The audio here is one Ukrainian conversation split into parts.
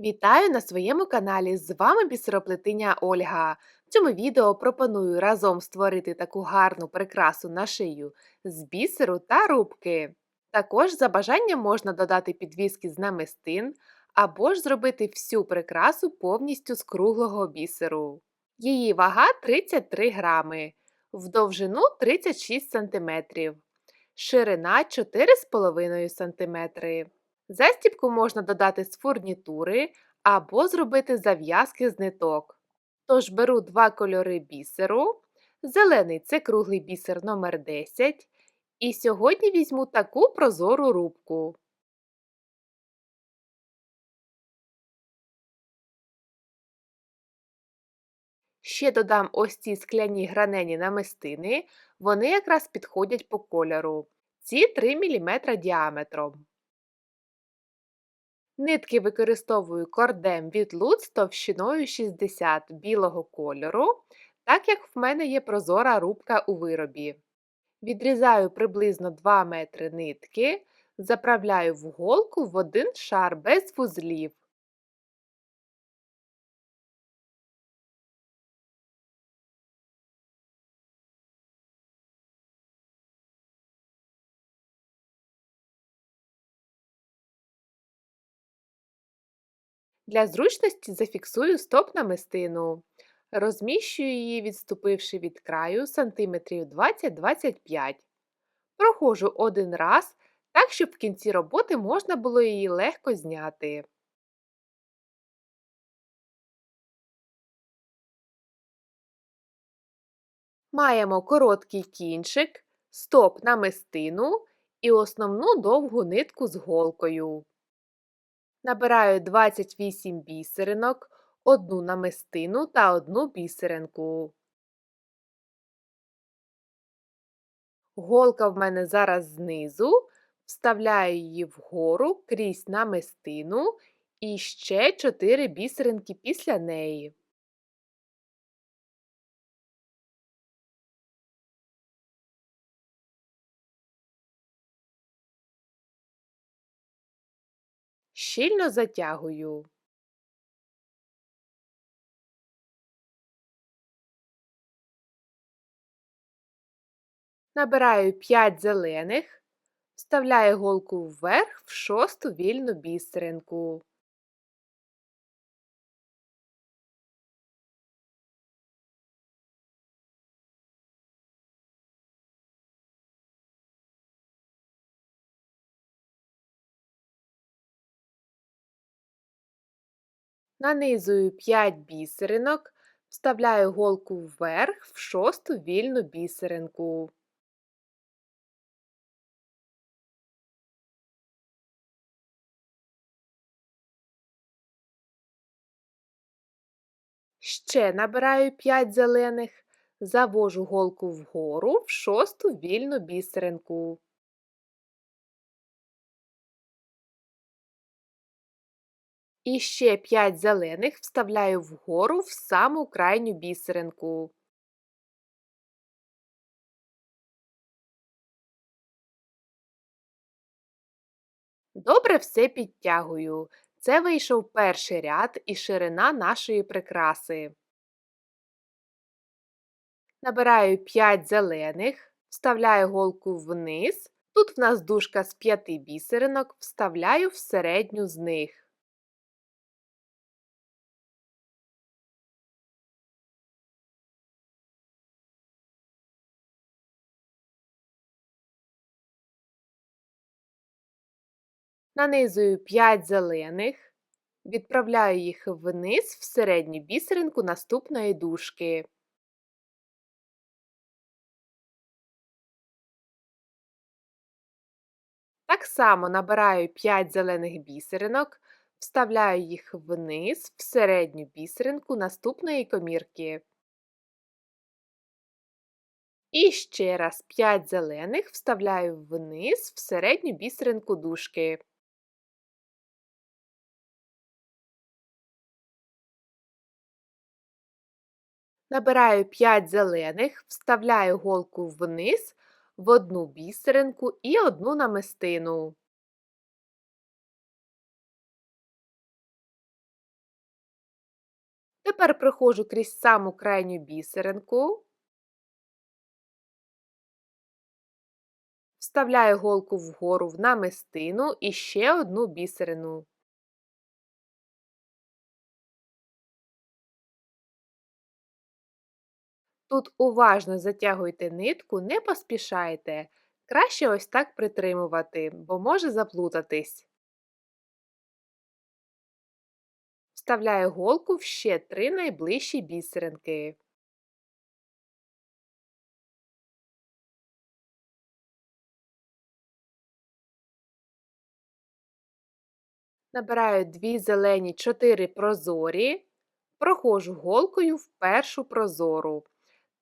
Вітаю на своєму каналі! З вами бісероплетиня Ольга. В цьому відео пропоную разом створити таку гарну прикрасу на шию з бісеру та рубки. Також за бажанням можна додати підвіски з намистин або ж зробити всю прикрасу повністю з круглого бісеру. Її вага 33 грами, в довжину 36 см, ширина 4,5 см. Застібку можна додати з фурнітури або зробити зав'язки з ниток. Тож беру два кольори бісеру. Зелений це круглий бісер номер 10 І сьогодні візьму таку прозору рубку. Ще додам ось ці скляні гранені намистини, вони якраз підходять по кольору. Ці 3 мм діаметром. Нитки використовую кордем від Луц товщиною 60 білого кольору, так як в мене є прозора рубка у виробі. Відрізаю приблизно 2 метри нитки, заправляю в голку в один шар без вузлів. Для зручності зафіксую стоп намистину. Розміщую її, відступивши від краю сантиметрів 20-25 Проходжу один раз, так, щоб в кінці роботи можна було її легко зняти. Маємо короткий кінчик, стоп намистину і основну довгу нитку з голкою. Набираю 28 бісеринок, одну намистину та одну бісеринку. Голка в мене зараз знизу, вставляю її вгору крізь намистину і ще 4 бісеринки після неї. Щільно затягую. Набираю 5 зелених, вставляю голку вверх в шосту вільну бісеринку. Нанизую 5 бісеринок, вставляю голку вверх в шосту вільну бісеринку. Ще набираю 5 зелених, завожу голку вгору в шосту вільну бісеринку. І ще 5 зелених вставляю вгору в саму крайню бісеринку. Добре все підтягую. Це вийшов перший ряд і ширина нашої прикраси. Набираю 5 зелених, вставляю голку вниз. Тут в нас дужка з 5 бісеринок, вставляю в середню з них. Нанизую 5 зелених, відправляю їх вниз в середню бісеринку наступної дужки. Так само набираю 5 зелених бісеринок, вставляю їх вниз в середню бісеринку наступної комірки. І ще раз 5 зелених вставляю вниз в середню бісеринку дужки. Набираю 5 зелених, вставляю голку вниз в одну бісеринку і одну намистину. Тепер проходжу крізь саму крайню бісеринку, вставляю голку вгору в намистину і ще одну бісерину. Тут уважно затягуйте нитку, не поспішайте. Краще ось так притримувати, бо може заплутатись. Вставляю голку в ще три найближчі бісеринки. Набираю дві зелені, чотири прозорі, проходжу голкою в першу прозору,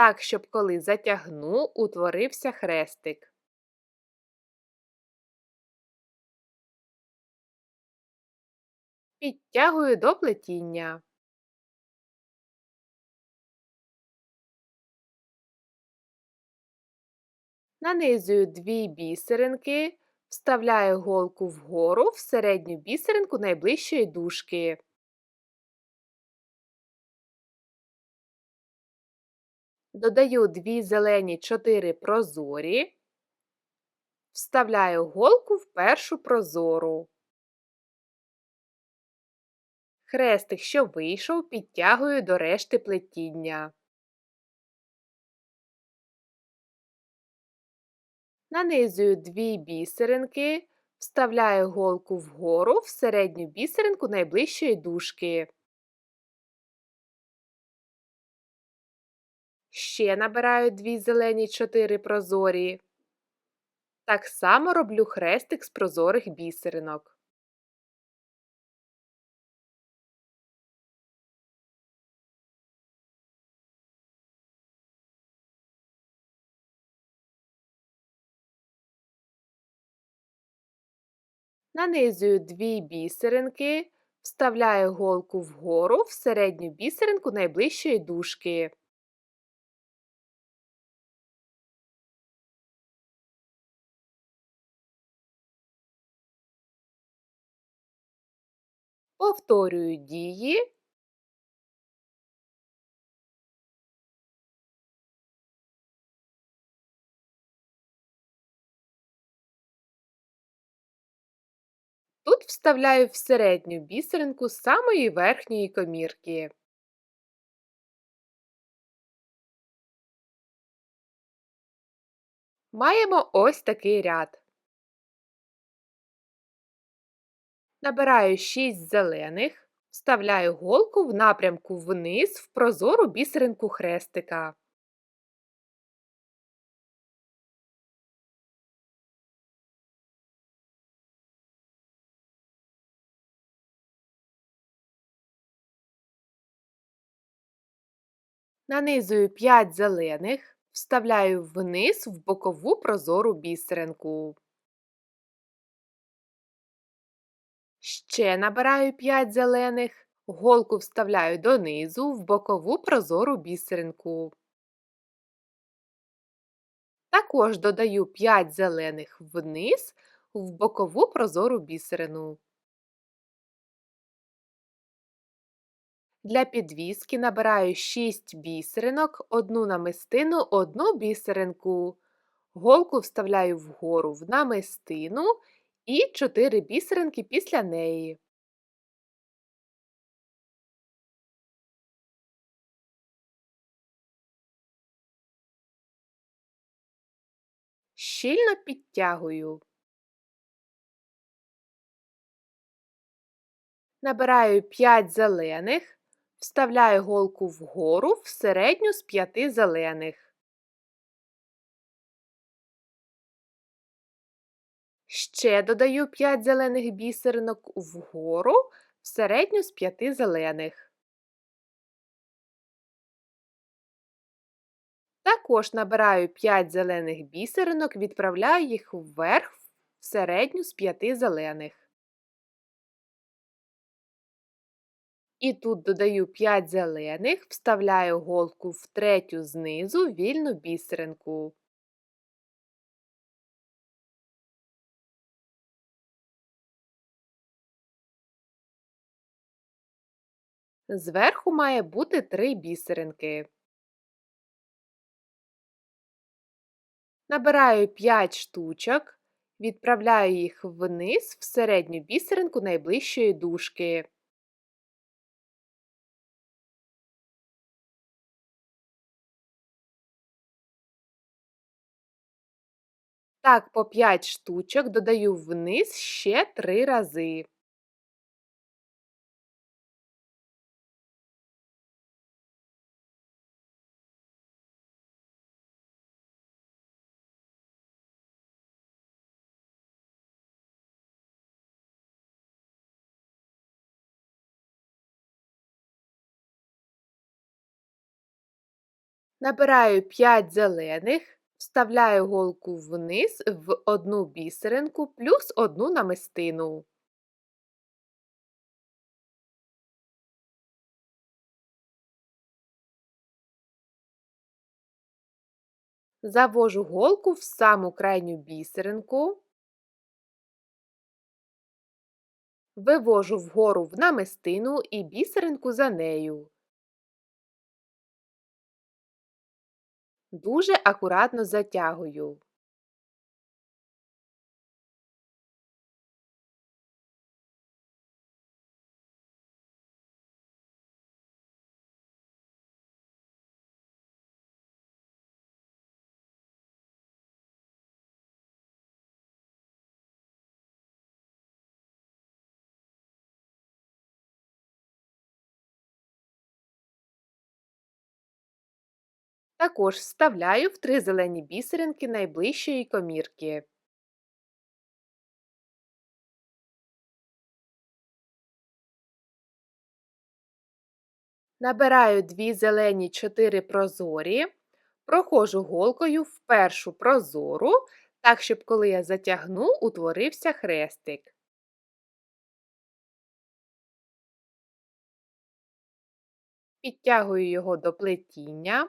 так, щоб коли затягну, утворився хрестик. Підтягую до плетіння. Нанизую дві бісеринки, вставляю голку вгору в середню бісеринку найближчої дужки. Додаю дві зелені 4 прозорі, вставляю голку в першу прозору. Хрестик, що вийшов, підтягую до решти плетіння. Нанизую дві бісеринки, вставляю голку вгору в середню бісеринку найближчої дужки. Ще набираю дві зелені 4 прозорі. Так само роблю хрестик з прозорих бісеринок. Нанизую дві бісеринки, вставляю голку вгору в середню бісеринку найближчої дужки. Повторюю дії. Тут вставляю в середню бісеринку з самої верхньої комірки. Маємо ось такий ряд. Набираю 6 зелених, вставляю голку в напрямку вниз в прозору бісеринку хрестика. Нанизую 5 зелених, вставляю вниз в бокову прозору бісеринку. Ще набираю 5 зелених, голку вставляю донизу в бокову прозору бісеринку. Також додаю 5 зелених вниз в бокову прозору бісерину. Для підвіски набираю 6 бісеринок, одну намистину, одну бісеринку. Голку вставляю вгору в намистину і 4 бісеринки після неї. Щільно підтягую. Набираю 5 зелених, вставляю голку вгору в середню з 5 зелених. Ще додаю 5 зелених бісеринок вгору в середню з 5 зелених. Також набираю 5 зелених бісеринок, відправляю їх вверх в середню з 5 зелених. І тут додаю 5 зелених, вставляю голку в третю знизу вільну бісеринку. Зверху має бути три бісеринки. Набираю 5 штучок, відправляю їх вниз в середню бісеринку найближчої дужки. Так, по 5 штучок додаю вниз ще 3 рази. Набираю 5 зелених, вставляю голку вниз в одну бісеринку плюс одну намистину. Завожу голку в саму крайню бісеринку, вивожу вгору в намистину і бісеринку за нею. Дуже акуратно затягую. Також вставляю в три зелені бісеринки найближчої комірки. Набираю дві зелені 4 прозорі, проходжу голкою в першу прозору, так, щоб коли я затягну, утворився хрестик. Підтягую його до плетіння.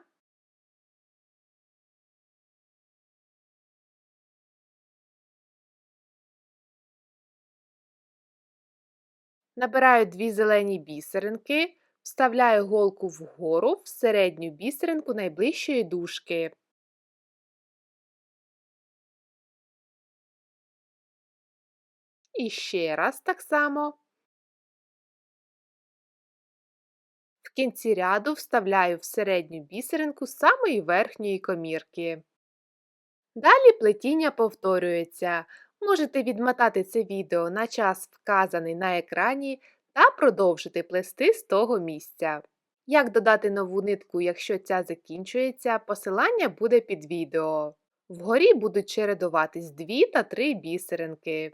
Набираю дві зелені бісеринки, вставляю голку вгору в середню бісеринку найближчої дужки. І ще раз так само. В кінці ряду вставляю в середню бісеринку самої верхньої комірки. Далі плетіння повторюється. Можете відмотати це відео на час, вказаний на екрані, та продовжити плести з того місця. Як додати нову нитку, якщо ця закінчується, посилання буде під відео. Вгорі будуть чередуватись 2 та 3 бісеринки.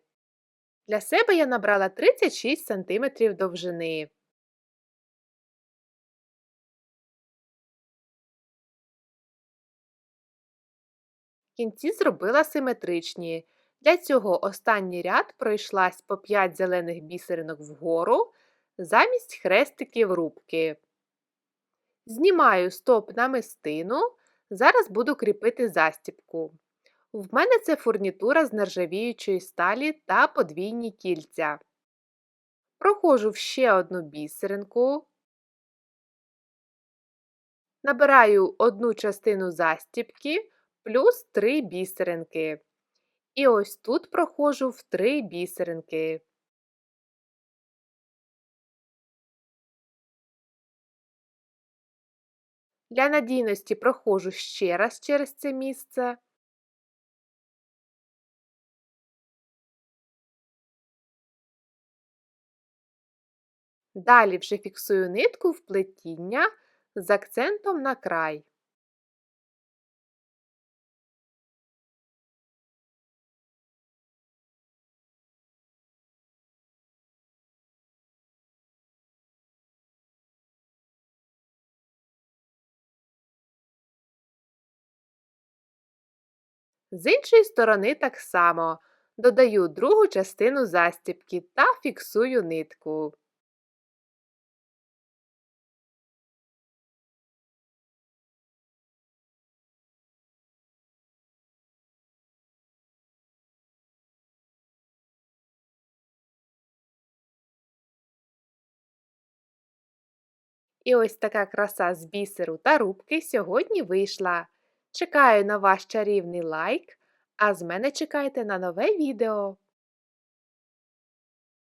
Для себе я набрала 36 см довжини. Кінці зробила симетричні. Для цього останній ряд пройшлась по 5 зелених бісеринок вгору замість хрестиків рубки. Знімаю стоп намистину. Зараз буду кріпити застібку. В мене це фурнітура з нержавіючої сталі та подвійні кільця. Проходжу в ще одну бісеринку. Набираю одну частину застібки плюс 3 бісеринки. І ось тут проходжу в 3 бісеринки. Для надійності проходжу ще раз через це місце. Далі вже фіксую нитку в плетіння з акцентом на край. З іншої сторони так само додаю другу частину застібки та фіксую нитку. І ось така краса з бісеру та рубки сьогодні вийшла. Чекаю на ваш чарівний лайк, а з мене чекайте на нове відео.